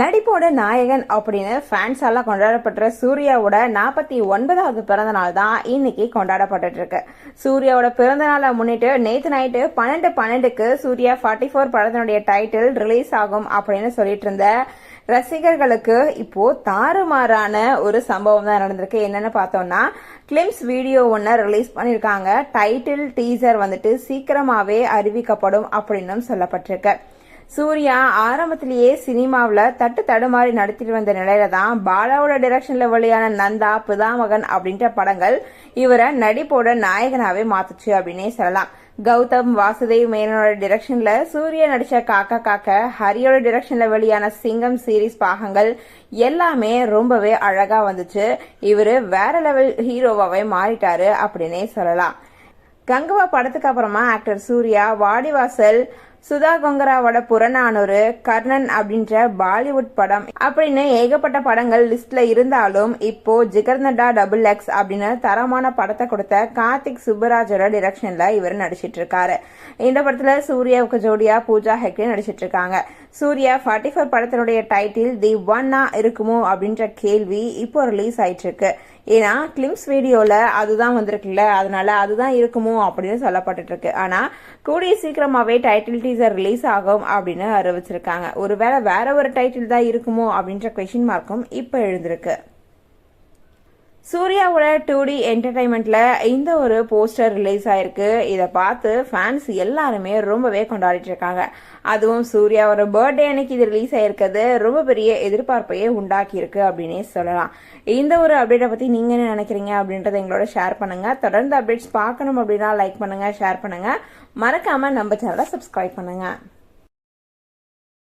நடிப்போட நாயகன் அப்படின்னு ஃபேன்ஸால கொண்டாடப்படுற சூர்யாவோட நாற்பத்தி ஒன்பதாவது பிறந்த நாள் தான் இன்னைக்கு கொண்டாடப்பட்டு இருக்கு சூர்யாவோட பிறந்த நாளை முன்னிட்டு நேத்து நைட்டு பன்னெண்டு பன்னெண்டுக்கு சூர்யா ஃபார்ட்டி ஃபோர் படத்தினுடைய டைட்டில் ரிலீஸ் ஆகும் அப்படின்னு சொல்லிட்டு இருந்த ரசிகர்களுக்கு இப்போ தாறுமாறான ஒரு சம்பவம் தான் நடந்திருக்கு. என்னன்னு பார்த்தோம்னா கிளிம்ஸ் வீடியோ ஒன்று ரிலீஸ் பண்ணியிருக்காங்க. டைட்டில் டீசர் வந்துட்டு சீக்கிரமாவே அறிவிக்கப்படும் அப்படின்னும் சொல்லப்பட்டிருக்கு. சூர்யா ஆரம்பத்திலேயே சினிமாவில் தட்டு தடுமாறி நடத்திட்டு வந்த நிலையில தான் பாலாவோட டிரெக்ஷன்ல வெளியான நந்தா பிதாமகன் அப்படின்ற படங்கள் இவரை நடிப்போட நாயகனாவே மாத்துச்சு அப்படின்னே சொல்லலாம். கௌதம் வாசுதேவ் மேனனோட டிரெக்ஷன்ல சூர்யா நடிச்ச காக்கா காக்க ஹரியோட டிரெக்ஷன்ல வெளியான சிங்கம் சீரிஸ் பாகங்கள் எல்லாமே ரொம்பவே அழகா வந்துச்சு. இவரு வேற லெவல் ஹீரோவாவே மாறிட்டாரு அப்படின்னே சொல்லலாம். கங்குவா படத்துக்கு அப்புறமா ஆக்டர் சூர்யா வாடிவாசல் சுதா கொங்கராவோட புறநானூறு கர்ணன் அப்படின்ற பாலிவுட் படம். அப்படின்னு ஏகப்பட்ட படங்கள் லிஸ்ட்ல இருந்தாலும் இப்போ ஜிகர்நடா டபுள் எக்ஸ் அப்படின்னு தரமான படத்தை கொடுத்த கார்த்திக் சுப்பராஜோட டிரெக்ஷன்ல இவர் நடிச்சிட்டு இருக்காரு. இந்த படத்துல சூர்யாவுக்கு ஜோடியா பூஜா ஹெக்டே நடிச்சிட்டு இருக்காங்க. சூர்யா ஃபார்ட்டி ஃபோர் படத்தினுடைய டைட்டில் தி ஒன்னா இருக்குமோ அப்படின்ற கேள்வி இப்போ ரிலீஸ் ஆயிட்டு இருக்கு. ஏன்னா கிளிம்ஸ் வீடியோவில் அதுதான் வந்திருக்குல்ல அதனால அதுதான் இருக்குமோ அப்படின்னு சொல்லப்பட்டுருக்கு ஆனால் கூடிய சீக்கிரமாகவே டைட்டில் டீசர் ரிலீஸ் ஆகும் அப்படின்னு அறிவிச்சிருக்காங்க. ஒருவேளை வேற ஒரு டைட்டில் தான் இருக்குமோ அப்படின்ற கொஷின் மார்க்கும் இப்போ எழுந்திருக்கு. சூர்யாவோட டூ டி என்டர்டைன்மெண்ட்ல இந்த ஒரு போஸ்டர் ரிலீஸ் ஆயிருக்கு. இதை பார்த்து ஃபேன்ஸ் எல்லாருமே ரொம்பவே கொண்டாடிட்டு இருக்காங்க. அதுவும் சூர்யாவோட பர்த்டே அன்னைக்கு இது ரிலீஸ் ஆயிருக்கிறது. ரொம்ப பெரிய எதிர்பார்ப்பையே உண்டாக்கி இருக்கு அப்படின்னே சொல்லலாம். இந்த ஒரு அப்டேட்டை பத்தி நீங்க என்ன நினைக்கிறீங்க அப்படின்றத எங்களோட ஷேர் பண்ணுங்க. தொடர்ந்து அப்டேட்ஸ் பார்க்கணும் அப்படின்னா லைக் பண்ணுங்க ஷேர் பண்ணுங்க. மறக்காம நம்ம சேனலை சப்ஸ்கிரைப் பண்ணுங்க.